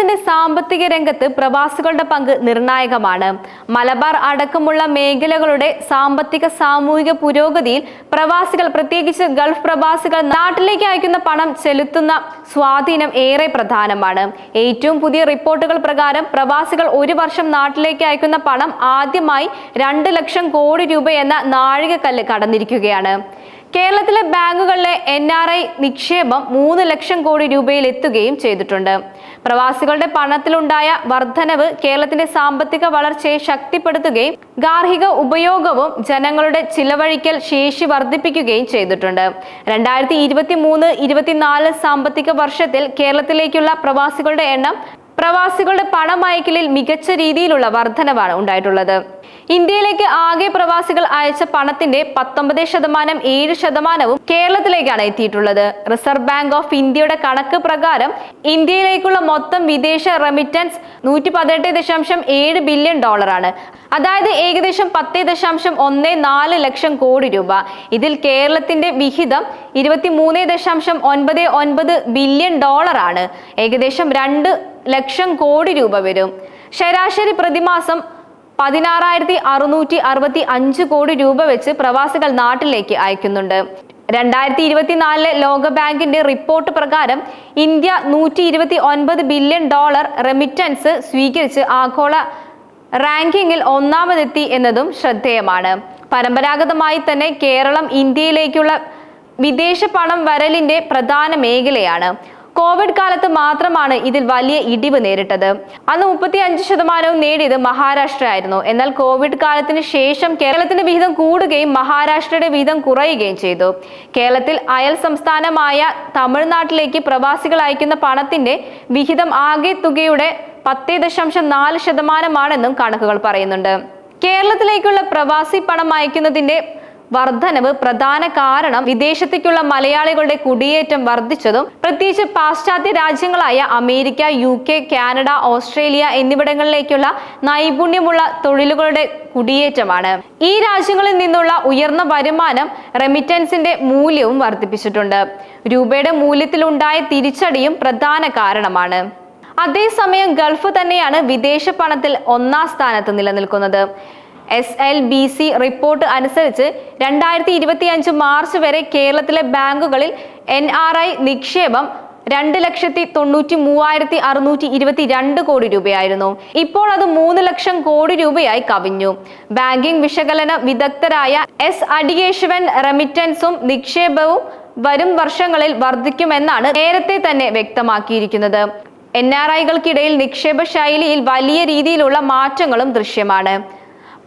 കേരളത്തിന്റെ സാമ്പത്തിക രംഗത്ത് പ്രവാസികളുടെ പങ്ക് നിർണായകമാണ്. മലബാർ അടക്കമുള്ള മേഖലകളുടെ സാമ്പത്തിക സാമൂഹിക പുരോഗതിയിൽ പ്രവാസികൾ പ്രത്യേകിച്ച് ഗൾഫ് പ്രവാസികൾ നാട്ടിലേക്ക് അയക്കുന്ന പണം ചെലുത്തുന്ന സ്വാധീനം ഏറെ പ്രധാനമാണ്. ഏറ്റവും പുതിയ റിപ്പോർട്ടുകൾ പ്രകാരം പ്രവാസികൾ ഒരു വർഷം നാട്ടിലേക്ക് അയക്കുന്ന പണം ആദ്യമായി രണ്ട് ലക്ഷം കോടി രൂപ എന്ന നാഴികക്കല്ല് കടന്നിരിക്കുകയാണ്. കേരളത്തിലെ ബാങ്കുകളിലെ എൻ ആർ ഐ നിക്ഷേപം മൂന്ന് ലക്ഷം കോടി രൂപയിൽ എത്തുകയും ചെയ്തിട്ടുണ്ട്. പ്രവാസികളുടെ പണത്തിലുണ്ടായ വർധനവ് കേരളത്തിന്റെ സാമ്പത്തിക വളർച്ചയെ ശക്തിപ്പെടുത്തുകയും ഗാർഹിക ഉപയോഗവും ജനങ്ങളുടെ ചിലവഴിക്കൽ ശേഷി വർദ്ധിപ്പിക്കുകയും ചെയ്തിട്ടുണ്ട്. രണ്ടായിരത്തി ഇരുപത്തി മൂന്ന് ഇരുപത്തിനാല് സാമ്പത്തിക വർഷത്തിൽ കേരളത്തിലേക്കുള്ള പ്രവാസികളുടെ എണ്ണം പ്രവാസികളുടെ പണമയക്കലിൽ മികച്ച രീതിയിലുള്ള വർധനവാണ് ഉണ്ടായിട്ടുള്ളത്. ഇന്ത്യയിലേക്ക് ആകെ പ്രവാസികൾ അയച്ച പണത്തിന്റെ പത്തൊമ്പത് ശതമാനം ഏഴ് ശതമാനവും കേരളത്തിലേക്കാണ് എത്തിയിട്ടുള്ളത്. റിസർവ് ബാങ്ക് ഓഫ് ഇന്ത്യയുടെ കണക്ക് പ്രകാരം ഇന്ത്യയിലേക്കുള്ള മൊത്തം വിദേശ റെമിറ്റൻസ് നൂറ്റി പതിനെട്ട് ദശാംശം ഏഴ് ബില്യൺ ഡോളറാണ് അതായത് ഏകദേശം പത്ത് ദശാംശം ഒന്ന് നാല് ലക്ഷം കോടി രൂപ. ഇതിൽ കേരളത്തിന്റെ വിഹിതം ഇരുപത്തി മൂന്ന് ദശാംശം ഒൻപത് ഒൻപത് ബില്യൺ ഡോളറാണ് ഏകദേശം രണ്ട് ലക്ഷം കോടി രൂപ വരും. ശരാശരി പ്രതിമാസം പതിനാറായിരത്തി അറുന്നൂറ്റി അറുപത്തി അഞ്ച് കോടി രൂപ വെച്ച് പ്രവാസികൾ നാട്ടിലേക്ക് അയക്കുന്നുണ്ട്. രണ്ടായിരത്തി ഇരുപത്തിനാലിലെ ലോകബാങ്കിന്റെ റിപ്പോർട്ട് പ്രകാരം ഇന്ത്യ നൂറ്റി ഇരുപത്തി ഒൻപത് ബില്യൺ ഡോളർ റെമിറ്റൻസ് സ്വീകരിച്ച് ആഗോള റാങ്കിങ്ങിൽ ഒന്നാമതെത്തി എന്നതും ശ്രദ്ധേയമാണ്. പരമ്പരാഗതമായി തന്നെ കേരളം ഇന്ത്യയിലേക്കുള്ള വിദേശ പണം വരലിന്റെ പ്രധാന മേഖലയാണ്. കോവിഡ് കാലത്ത് മാത്രമാണ് ഇതിൽ വലിയ ഇടിവ് നേരിട്ടത്. അന്ന് മുപ്പത്തി അഞ്ച് ശതമാനവും നേടിയത് മഹാരാഷ്ട്ര ആയിരുന്നു എന്നാൽ കോവിഡ് കാലത്തിന് ശേഷം കേരളത്തിന്റെ വിഹിതം കൂടുകയും മഹാരാഷ്ട്രയുടെ വിഹിതം കുറയുകയും ചെയ്തു. കേരളത്തിൽ അയൽ സംസ്ഥാനമായ തമിഴ്നാട്ടിലേക്ക് പ്രവാസികൾ അയക്കുന്ന പണത്തിന്റെ വിഹിതം ആകെ തുകയുടെ പത്തേ ദശാംശം നാല് ശതമാനമാണെന്നും കണക്കുകൾ പറയുന്നുണ്ട്. കേരളത്തിലേക്കുള്ള പ്രവാസി പണം അയക്കുന്നതിന്റെ വർധനവ് പ്രധാന കാരണം വിദേശത്തേക്കുള്ള മലയാളികളുടെ കുടിയേറ്റം വർദ്ധിച്ചതും പ്രത്യേകിച്ച് പാശ്ചാത്യ രാജ്യങ്ങളായ America U K Canada Australia എന്നിവിടങ്ങളിലേക്കുള്ള നൈപുണ്യമുള്ള തൊഴിലുകളുടെ കുടിയേറ്റമാണ്. ഈ രാജ്യങ്ങളിൽ നിന്നുള്ള ഉയർന്ന വരുമാനം റെമിറ്റൻസിന്റെ മൂല്യവും വർദ്ധിപ്പിച്ചിട്ടുണ്ട്. രൂപയുടെ മൂല്യത്തിലുണ്ടായ തിരിച്ചടിയും പ്രധാന കാരണമാണ്. അതേസമയം ഗൾഫ് തന്നെയാണ് വിദേശ പണത്തിൽ ഒന്നാം സ്ഥാനത്ത് നിലനിൽക്കുന്നത്. S L B C report അനുസരിച്ച് രണ്ടായിരത്തി ഇരുപത്തി അഞ്ച് മാർച്ച് വരെ കേരളത്തിലെ ബാങ്കുകളിൽ എൻ ആർ ഐ നിക്ഷേപം രണ്ട് ലക്ഷത്തി തൊണ്ണൂറ്റി മൂവായിരത്തി അറുന്നൂറ്റി ഇരുപത്തി രണ്ട് കോടി രൂപയായിരുന്നു. ഇപ്പോൾ അത് മൂന്ന് ലക്ഷം കോടി രൂപയായി കവിഞ്ഞു. ബാങ്കിംഗ് വിശകലന വിദഗ്ധരായ എസ് അടിയേശ്വൻ റെമിറ്റൻസും നിക്ഷേപവും വരും വർഷങ്ങളിൽ വർദ്ധിക്കുമെന്നാണ് നേരത്തെ തന്നെ വ്യക്തമാക്കിയിരിക്കുന്നത്. എൻ ആർ ഐകൾക്കിടയിൽ നിക്ഷേപ ശൈലിയിൽ വലിയ രീതിയിലുള്ള മാറ്റങ്ങളും ദൃശ്യമാണ്.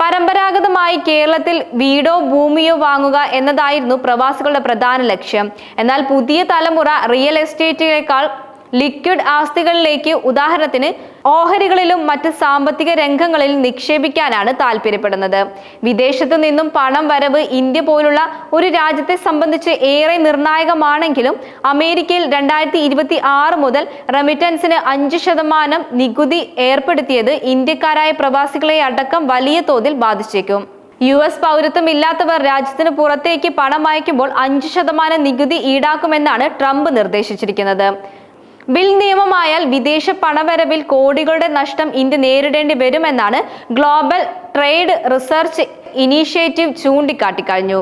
പരമ്പരാഗതമായി കേരളത്തിൽ വീടോ ഭൂമിയോ വാങ്ങുക എന്നതായിരുന്നു പ്രവാസികളുടെ പ്രധാന ലക്ഷ്യം. എന്നാൽ പുതിയ തലമുറ റിയൽ എസ്റ്റേറ്റിനേക്കാൾ ലിക്വിഡ് ആസ്തികളിലേക്ക് ഉദാഹരണത്തിന് ഓഹരികളിലും മറ്റ് സാമ്പത്തിക രംഗങ്ങളിൽ നിക്ഷേപിക്കാനാണ് താല്പര്യപ്പെടുന്നത്. വിദേശത്തു നിന്നും പണം വരവ് ഇന്ത്യ പോലുള്ള ഒരു രാജ്യത്തെ സംബന്ധിച്ച് ഏറെ നിർണായകമാണെങ്കിലും അമേരിക്കയിൽ രണ്ടായിരത്തി ഇരുപത്തി ആറ് മുതൽ റെമിറ്റൻസിന് അഞ്ച് ശതമാനം നികുതി ഏർപ്പെടുത്തിയത് ഇന്ത്യക്കാരായ പ്രവാസികളെ അടക്കം വലിയ തോതിൽ ബാധിച്ചേക്കും. യു എസ് പൗരത്വം ഇല്ലാത്തവർ രാജ്യത്തിന് പുറത്തേക്ക് പണം അയക്കുമ്പോൾ അഞ്ച് ശതമാനം നികുതി ഈടാക്കുമെന്നാണ് ട്രംപ് നിർദ്ദേശിച്ചിരിക്കുന്നത്. ബിൽ നിയമമായാൽ വിദേശ പണവരവിൽ കോടികളുടെ നഷ്ടം ഇന്ത്യ നേരിടേണ്ടി വരുമെന്നാണ് ഗ്ലോബൽ ട്രേഡ് റിസർച്ച് ഇനീഷ്യേറ്റീവ് ചൂണ്ടിക്കാട്ടിക്കഴിഞ്ഞു.